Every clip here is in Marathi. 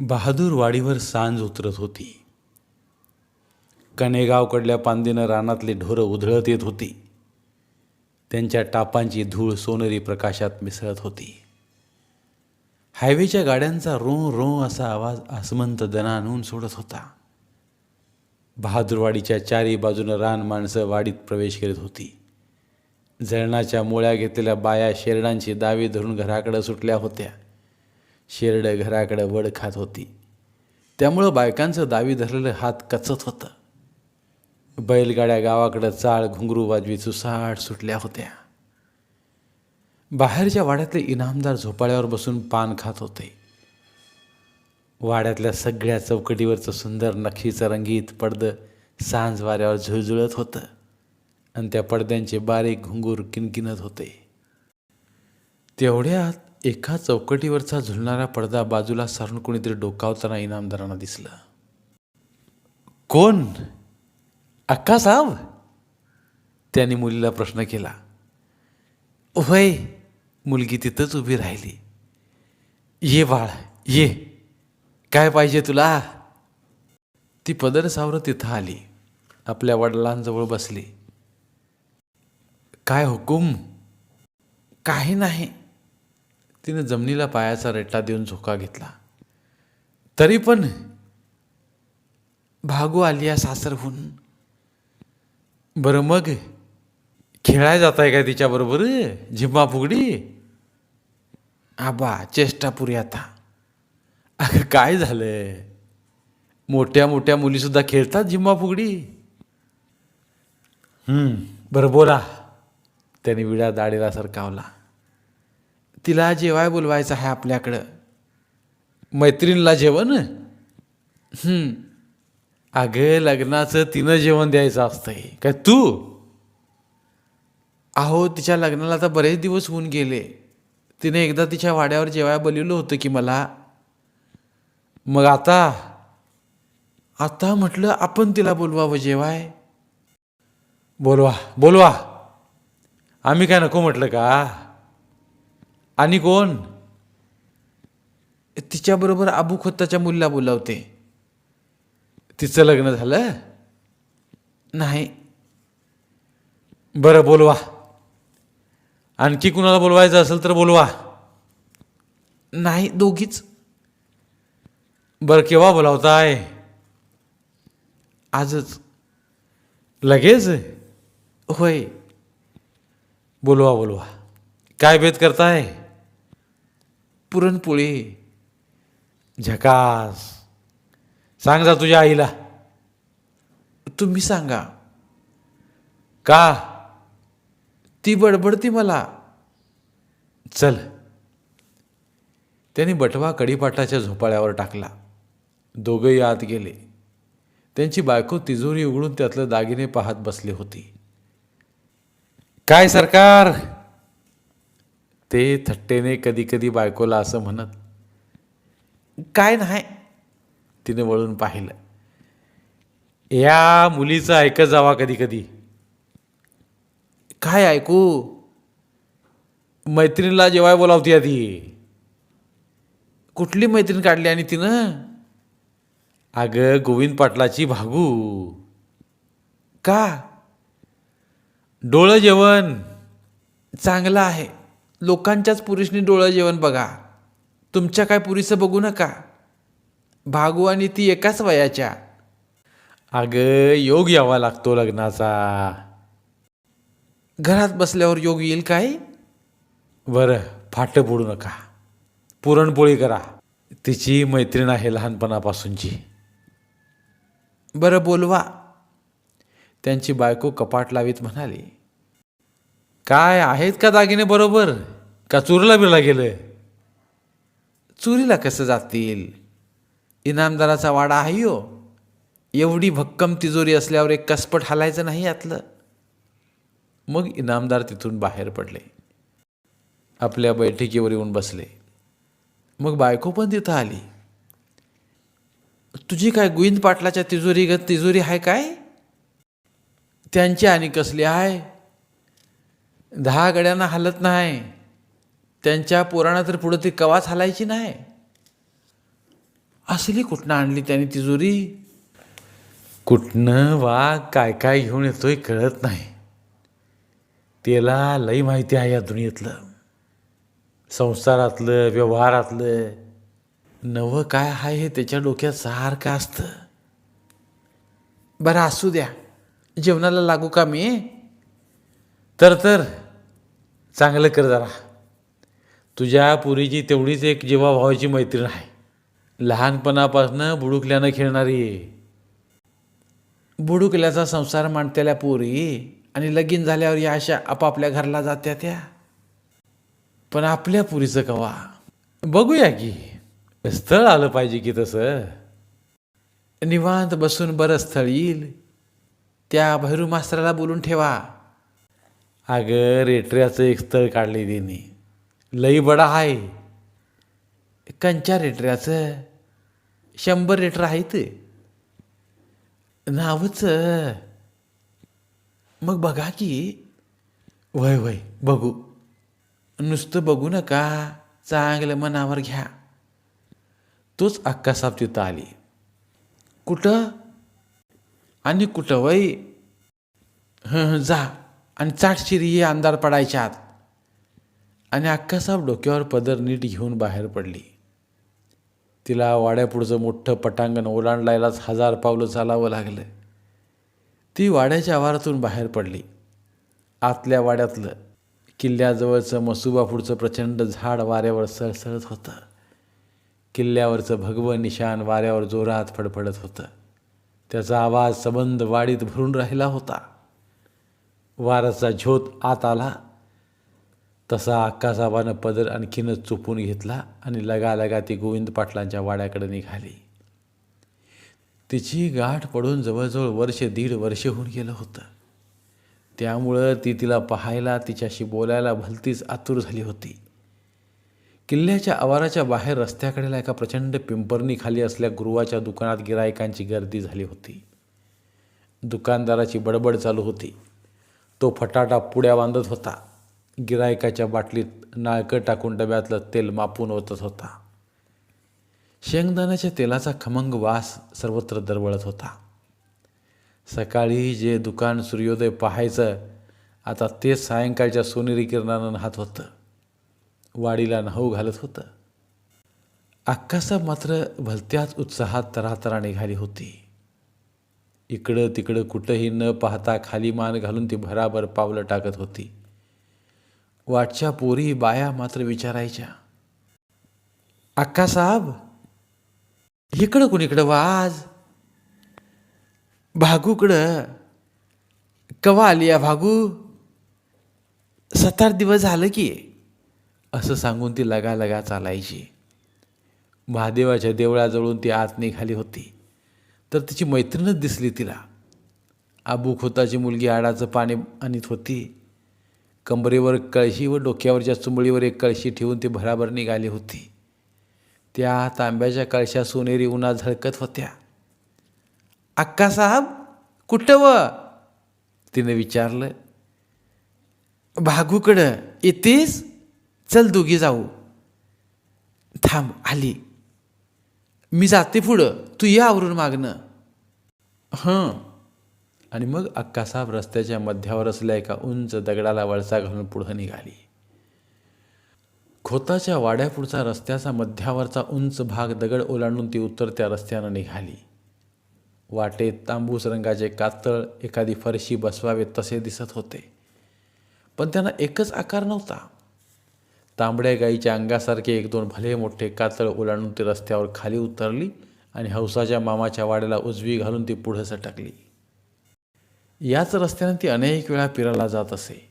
बहादूरवाडीवर सांज उतरत होती. कनेगावकडल्या पांदीनं रानातली ढोरं उधळत येत होती. त्यांच्या टापांची धूळ सोनेरी प्रकाशात मिसळत होती. हायवेच्या गाड्यांचा रो रो असा आवाज आसमंत दना सोडत होता. बहादूरवाडीच्या चारी बाजूनं रान माणसं वाडीत प्रवेश करीत होती. झळणाच्या मुळ्या घेतलेल्या बाया शेरडांची दावी धरून घराकडं सुटल्या होत्या. शेरडं घराकडं वड खात होती. त्यामुळं बायकांचं दावी धरलेलं हात कचत होतं. बैलगाड्या गावाकडं चाळ घुंगरू वाजवी चुसाट सुटल्या होत्या. बाहेरच्या वाड्यातले इनामदार झोपाळ्यावर बसून पान खात होते. वाड्यातल्या सगळ्या चौकटीवरचं सुंदर नक्षीचं रंगीत पडदं सांज वाऱ्यावर झुळझुळत होतं आणि त्या पडद्यांचे बारीक घुंगूर किनकिनत होते. तेवढ्यात एका चौकटीवरचा झुलणारा पडदा बाजूला सारून कोणीतरी डोकावताना इनामदारांना दिसलं. कोण? अक्का साहेब त्याने मुलीला प्रश्न केला. होय मुलगी तिथंच उभी राहिली. ये बाळ ये. काय पाहिजे तुला? ती पदर सावरं तिथं आली. आपल्या वडिलांजवळ बसली. काय हुकूम? काही नाही. तिने जमिनीला पायाचा रेटा देऊन झोका घेतला. तरी पण भागू आली या सासरहून. बरं मग खेळाय जात आहे काय तिच्याबरोबर झिम्मा फुगडी? आबा चेष्टा पुरी आता. अगं काय झालं मोठ्या मोठ्या मुलीसुद्धा खेळतात झिम्मा फुगडी? बरं बोला. त्याने विडा दाढीला सरकावला. तिला जेवाय बोलवायचं आहे आपल्याकडं. मैत्रिणीला जेवण? अगं लग्नाचं तिनं जेवण द्यायचं असतंय. काय तू? अहो तिच्या लग्नाला आता बरेच दिवस होऊन गेले. तिने एकदा तिच्या वाड्यावर जेवाय बोलवलं होतं की मला. मग आता? आता म्हटलं आपण तिला बोलवावं जेवाय. बोलवा बोलवा. आम्ही काय नको म्हटलं का? आणि कोण? तिच्याबरोबर अबू खोत्ताच्या मुलीला बोलावते. तिचं लग्न झालं? नाही. बरं बोलवा. आणखी कुणाला बोलवायचं असेल तर बोलवा. नाही दोघीच. बरं केव्हा बोलावताय? आजच. लगेच? होय. बोलवा बोलवा. काय बेत करताय? पुरणपोळी. झकास. सांग जा तुझ्या आईला. तुम्ही सांगा. का? ती बडबडती मला. चल. त्यांनी बटवा कडीपाटाच्या झोपाळ्यावर टाकला. दोघंही आत गेले. त्यांची बायको तिजोरी उघडून त्यातलं दागिने पाहत बसली होती. काय सरकार? ते थट्टेने कधी कधी बायकोला असं म्हणत काय नाही. तिने वळून पाहिलं. या मुलीचं ऐकत जावा कधी कधी. काय ऐकू? मैत्रिणीला जेवाय बोलावती आधी कुठली मैत्रीण काढली आणि तिनं? अगं गोविंद पाटलाची भागू. का? डोळं जेवण. चांगलं आहे. लोकांच्याच पुरुषनी डोळं जेवण बघा. तुमच्या काय पुरीचं बघू नका. भागू आणि ती एकाच वयाच्या. अगं योग यावा लागतो लग्नाचा. घरात बसल्यावर योग येईल काय? बरं फाटं पडू नका. पुरणपोळी करा. तिची मैत्रीण आहे लहानपणापासूनची. बरं बोलवा. त्यांची बायको कपाट लावीत म्हणाली. काय आहेत का दागिने बरोबर? का चोरीला बिरला गेलं? चोरीला कसं जातील? इनामदाराचा वाडा आहे हो. एवढी भक्कम तिजोरी असल्यावर एक कसपट हालायचं नाही यातलं. मग इनामदार तिथून बाहेर पडले. आपल्या बैठकीवर येऊन बसले. मग बायको पण तिथं आली. तुझी काय गोविंद पाटलाच्या तिजोरी ग तिजोरी आहे काय? त्यांची आणि कसली आहे? दहा गड्यांना हलत नाही. त्यांच्या पुराणात तर पुढं ती कवाच हलायची नाही. असली कुठनं आणली त्याने तिजोरी? कुठनं वा काय काय घेऊन येतोय कळत नाही. त्याला लई माहिती आहे या दुनियेतलं. संसारातलं व्यवहारातलं. नवं काय आहे हे त्याच्या डोक्यात सारखं असतं. बरं असू द्या. जेवणाला लागू का मी? तर तर. चांगलं कर जरा. तुझ्या पुरीची तेवढीच एक जीवाभावाची मैत्रीण आहे. लहानपणापासनं बुडुकल्यानं खेळणारी बुडुकल्याचा संसार मांडतेल्या पोरी आणि लगीन झाल्यावर या अशा आपापल्या घरला जात्या त्या. पण आपल्या पुरीचं कवा? बघूया की. स्थळ आलं पाहिजे की तसं. निवांत बसून बरं स्थळ येईल. त्या भैरू मास्तराला बोलून ठेवा. अगं रेटऱ्याचं एक स्थळ काढले त्यांनी. लई बडा आहे. कंच्या रेटऱ्याचं. शंभर रेटर आहेत. नावच मग बघा की. वय वय बघू. नुसतं बघू नका. चांगलं मनावर घ्या. तोच अक्कासाहेब तिथं आली. कुठं? आणि कुठं वय? हं हं, जा. आणि चाटशिरी हे अंधार पडायच्या आत आणि अक्कासाहेब डोक्यावर पदर नीट घेऊन बाहेर पडली. तिला वाड्यापुढचं मोठं पटांगण ओलांडलायलाच हजार पावलं चालावं लागलं. ती वाड्याच्या आवारातून बाहेर पडली. आतल्या वाड्यातलं किल्ल्याजवळचं मसुबापुढचं प्रचंड झाड वाऱ्यावर सळसळत होतं. किल्ल्यावरचं भगवं निशान वाऱ्यावर जोरात फडफडत होतं. त्याचा आवाज सबंध वाडीत भरून राहिला होता. वाराचा झोत आत आला. तसा अक्कासाहेबानं पदर आणखीनच चुपून घेतला आणि लगालगा ती गोविंद पाटलांच्या वाड्याकडे निघाली. तिची गाठ पडून जवळजवळ वर्ष दीड वर्ष होऊन गेलं होतं. त्यामुळं ती तिला पाहायला तिच्याशी बोलायला भलतीच आतुर झाली होती. किल्ल्याच्या आवाराच्या बाहेर रस्त्याकडेला एका प्रचंड पिंपरणी खाली असल्या गुरुवाच्या दुकानात गिरायकांची गर्दी झाली होती. दुकानदाराची बडबड चालू होती. तो फटाटा पुड्या बांधत होता. गिरायकाच्या बाटलीत नाळकं टाकून डब्यातलं तेल मापून ओतत होता. शेंगदाण्याच्या तेलाचा खमंग वास सर्वत्र दरवळत होता. सकाळी जे दुकान सूर्योदय पाहायचं आता तेच सायंकाळच्या सोनेरी किरणानं नाहत होतं. वाडीला न्हाऊ घालत होतं. अक्कासाहेब मात्र भलत्याच उत्साहात तरातरा निघाली होती. इकडं तिकडं कुठंही न पाहता खाली मान घालून ती भराभर पावलं टाकत होती. वाटच्या पोरी बाया मात्र विचारायच्या अक्कासाहेब इकडं कुणीकडं वाज? भागूकडं कवा आली या भागू? सात आठ दिवस झालं की. असं सांगून ती लगा लगा चालायची. महादेवाच्या देवळाजवळून ती आत निघाली होती. तर तिची मैत्रीणच दिसली तिला. आबू खोताची मुलगी आडाचं पाणी आणत होती. कंबरेवर कळशी व डोक्यावरच्या चुंबळीवर एक कळशी ठेवून ती भराभर निघाली होती. त्या तांब्याच्या कळशा सोनेरी उन्हात झळकत होत्या. अक्का साहेब कुठं व? तिने विचारलं. भागूकडं येतेस? चल दोघी जाऊ. थांब आली. मी जाते पुढं. तू ये आवरून मागणं हं. आणि मग अक्कासाहेब रस्त्याच्या मध्यावर असल्या एका उंच दगडाला वळसा घालून पुढं निघाली. खोताच्या वाड्यापुढचा रस्त्याचा मध्यावरचा उंच भाग दगड ओलांडून ती उतरत्या रस्त्यानं निघाली. वाटेत तांबूस रंगाचे कातळ एखादी फरशी बसवावे तसे दिसत होते. पण त्यांना एकच आकार नव्हता. तांबड्या गाईच्या अंगासारखे एक दोन भले मोठे कातळ ओलांडून ती रस्त्यावर खाली उतरली आणि हौसाच्या मामाच्या वाड्याला उजवी घालून ती पुढं सटकली. याच रस्त्यानं ती अनेक वेळा पिराला जात असे.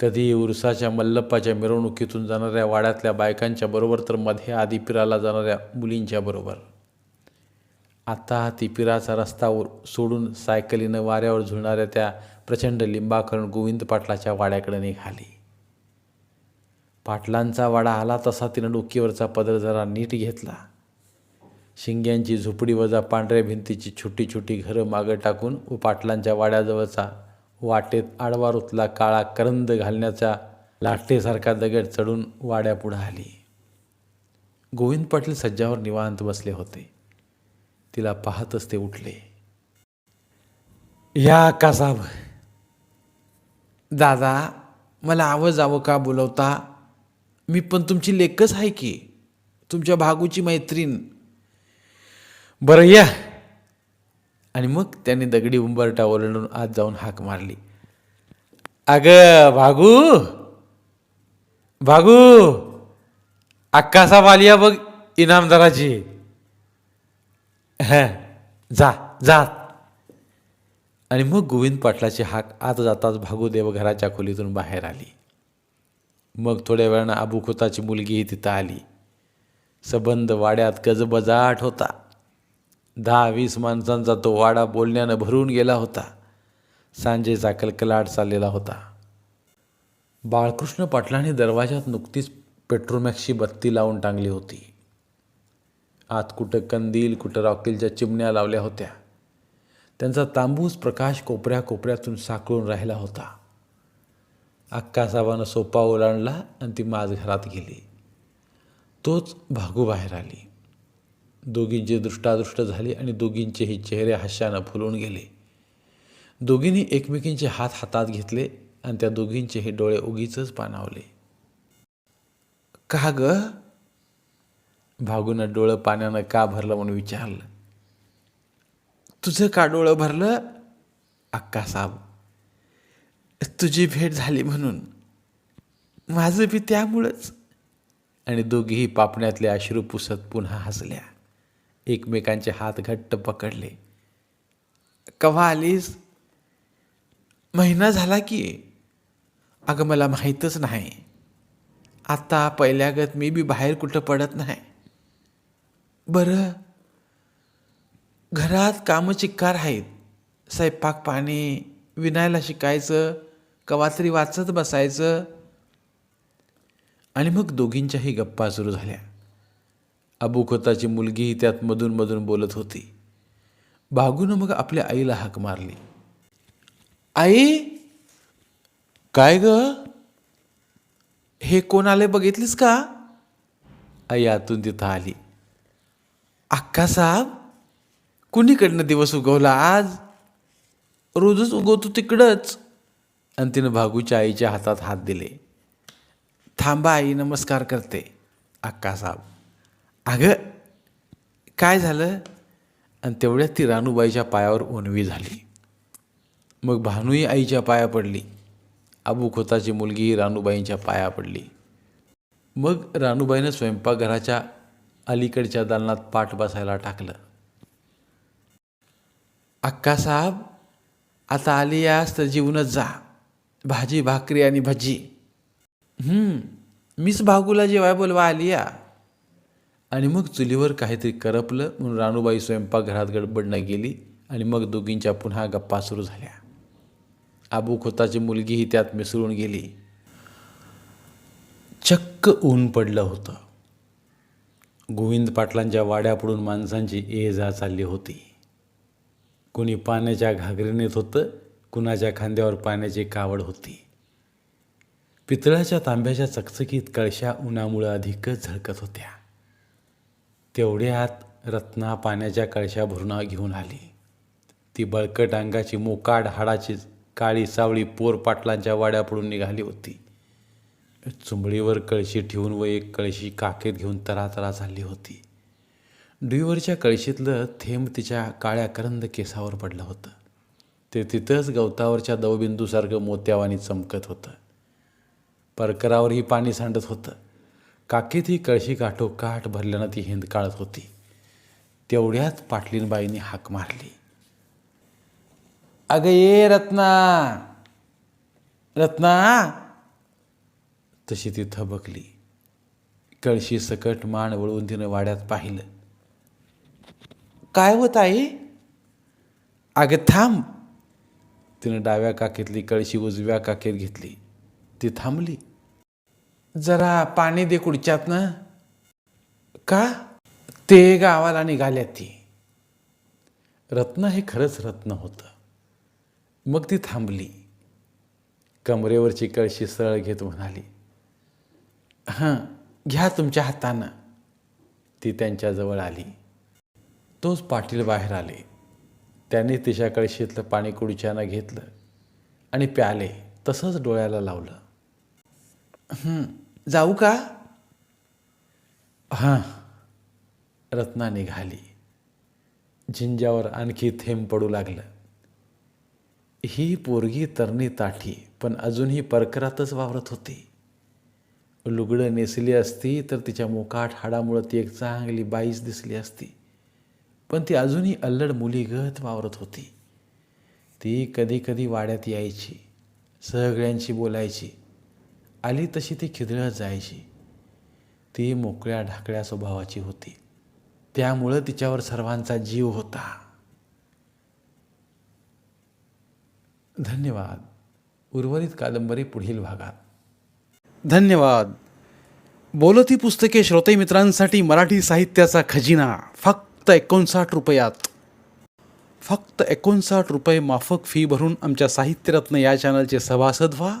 कधी उरसाच्या मल्लप्पाच्या मिरवणुकीतून जाणाऱ्या वाड्यातल्या बायकांच्या बरोबर तर मध्ये आधी पिराला जाणाऱ्या मुलींच्या बरोबर. आता ती पिराचा रस्ता सोडून सायकलीनं वाऱ्यावर झुलणाऱ्या त्या प्रचंड लिंबाकरण गोविंद पाटलाच्या वाड्याकडे निघाली. पाटलांचा वाडा आला तसा तिनं डोकीवरचा पदर जरा नीट घेतला. शिंग्यांची झोपडी वजा पांढऱ्या भिंतीची छोटी छोटी घरं मागं टाकून व पाटलांच्या वाड्याजवळचा वाटेत आडवा रुतला काळा करंद घालण्याचा लाटेसारखा दगड चढून वाड्यापुढं आली. गोविंद पाटील सज्जावर निवांत बसले होते. तिला पाहतच ते उठले. या का दादा मला आवाज जावं का बोलवता? मी पण तुमची लेकच आहे की. तुमच्या भागूची मैत्रीण बरं या. आणि मग त्याने दगडी उंबरटा ओलांडून आत जाऊन हाक मारली. अगं भागू. भागू. अक्कासा वालिया बघ इनामदाराची. हं, जा जा. आणि मग गोविंद पाटलाची हाक आत जाताच भागुदेव घराच्या खोलीतून बाहेर आली. मग थोड्या वेळानं अबुखुताची मुलगीही तिथं आली. सबंध वाड्यात गजबजाट होता. दहा वीस माणसांचा तो वाडा बोलण्यानं भरून गेला होता. सांजेचा कलकलाट चाललेला होता. बाळकृष्ण पाटलाने दरवाजात नुकतीच पेट्रोमॅक्सची बत्ती लावून टांगली होती. आत कुठं कंदील कुठं रॉकेलच्या चिमण्या लावल्या होत्या. त्यांचा तांबूस प्रकाश कोपऱ्या कोपऱ्यातून साकळून राहिला होता. अक्कासाहेबानं सोपा ओलांडला आणि ती माझ घरात गेली. तोच भागू बाहेर आली. दोघींची दृष्टादृष्ट झाली आणि दोघींचेही चेहरे हास्यानं फुलून गेले. दोघींनी एकमेकींचे हात हातात घेतले आणि त्या दोघींचेही डोळे उगीच पाणावले. का ग? भागूनं डोळं पाण्यानं का भरलं म्हणून विचारलं. तुझं का डोळं भरलं? अक्का साहेब तुझी भेट झाली म्हणून. माझं बी त्यामुळंच. आणि दोघीही पापण्यातले अश्रू पुसत पुन्हा हसल्या. एकमेकांचे हात घट्ट पकडले. कवा आलीस महिना झाला की अगं मला माहीतच नाही. आता पहिल्यागत मी बी बाहेर कुठं पडत नाही. बरं. घरात कामं चिक्कार आहेत. स्वयंपाक पाणी विणायला शिकायचं कवा तरी वाचत बसायचं. आणि मग दोघींच्याही गप्पा सुरू झाल्या. अबुखोताची मुलगीही त्यात मधून मधून बोलत होती. बागून मग आपल्या आईला हाक मारली. आई काय ग? हे कोण आले बघितलीस का? आई आतून तिथं आली. अक्का साहेब कुणीकडनं दिवस उगवला आज? रोजच उगवतो तिकडंच. आणि तिनं भागूच्या आईच्या हातात हात दिले. थांबा आई नमस्कार करते. अक्का साहेब. अगं काय झालं? आणि तेवढ्यात ती रानूबाईच्या पायावर ओनवी झाली. मग भानूही आईच्या पाया पडली. अबू खोताची मुलगी रानूबाईंच्या पाया पडली. मग रानूबाईनं स्वयंपाकघराच्या अलीकडच्या दालनात पाठ बसायला टाकलं. अक्का साहेब आता आली यास तर जीवनच जा. भाजी भाकरी आणि भजी मीच भागूला जेवाय बोलवा आली या आणि मग चुलीवर काहीतरी करपलं म्हणून रानूबाई स्वयंपाकघरात गडबडनं गेली आणि मग दोघींच्या पुन्हा गप्पा सुरू झाल्या. आबू खोताची मुलगीही त्यात मिसळून गेली. चक्क ऊन पडलं होतं. गोविंद पाटलांच्या वाड्यापुढून माणसांची ये जा चालली होती. कुणी पाण्याच्या घागरीनेत होतं कुणाच्या खांद्यावर पाण्याची कावड होती. पितळाच्या तांब्याच्या चकचकीत कळशा उन्हामुळं अधिकच झळकत होत्या. तेवढ्यात रत्ना पाण्याच्या कळशा भरून घेऊन आली. ती बळकट अंगाची मोकाड हाडाची काळी सावळी पोर पाटलांच्या वाड्यापुढून निघाली होती. चुंबळीवर कळशी ठेवून व एक कळशी काकेत घेऊन तरातरा झाली होती. डुईवरच्या कळशीतलं थेंब तिच्या काळ्या करंद केसावर पडलं होतं. ते तिथंच गवतावरच्या दवबिंदूसारखं मोत्यावानी चमकत होतं. परकरावरही पाणी सांडत होतं. काकेत ही कळशी काठोकाठ भरल्यानं ती हिंदकाळत होती. तेवढ्यात पाटलीनबाईंनी हाक मारली. अगं ये रत्ना रत्ना. तशी ती थबकली. कळशी सकट मान वळून तिनं वाड्यात पाहिलं. काय होत आहे अगं थांब. तिनं डाव्या काकीतली कळशी उजव्या काकेत घेतली. ती थांबली. जरा पाणी दे कुडच्यातनं का? ते गावाला निघाल्यात ती. रत्न हे खरंच रत्न होतं. मग ती थांबली. कमरेवरची कळशी सरळ घेत म्हणाली हां घ्या तुमच्या हातानं. ती त्यांच्याजवळ आली. तोच पाटील बाहेर आले. त्याने तिच्या कळशीतलं पाणी कुडच्यानं घेतलं आणि प्याले तसंच डोळ्याला लावलं. जाऊ का? हां. रत्ना निघाली झिंजावर आणखी थेंब पडू लागलं. ही पोरगी तरणी ताठी पण अजूनही परकरातच वावरत होती. लुगडं नेसली असती तर तिच्या मोकाट हाडामुळं ती एक चांगली बाईच दिसली असती. पण ती अजूनही अल्लड मुलीगत वावरत होती. ती कधी कधी वाड्यात यायची सगळ्यांशी बोलायची आली तशी ती खिदळत जायची. ती मोकळ्या ढाकळ्या स्वभावाची होती. त्यामुळं तिच्यावर सर्वांचा जीव होता. धन्यवाद. उर्वरित कादंबरी पुढील भागात. धन्यवाद. बोलती पुस्तके श्रोते मित्रांसाठी मराठी साहित्याचा खजिना. फक्त एकोणसाठ रुपयात. फक्त एकोणसाठ रुपये माफक फी भरून आमच्या साहित्यरत्न या चॅनलचे सभासद व्हा.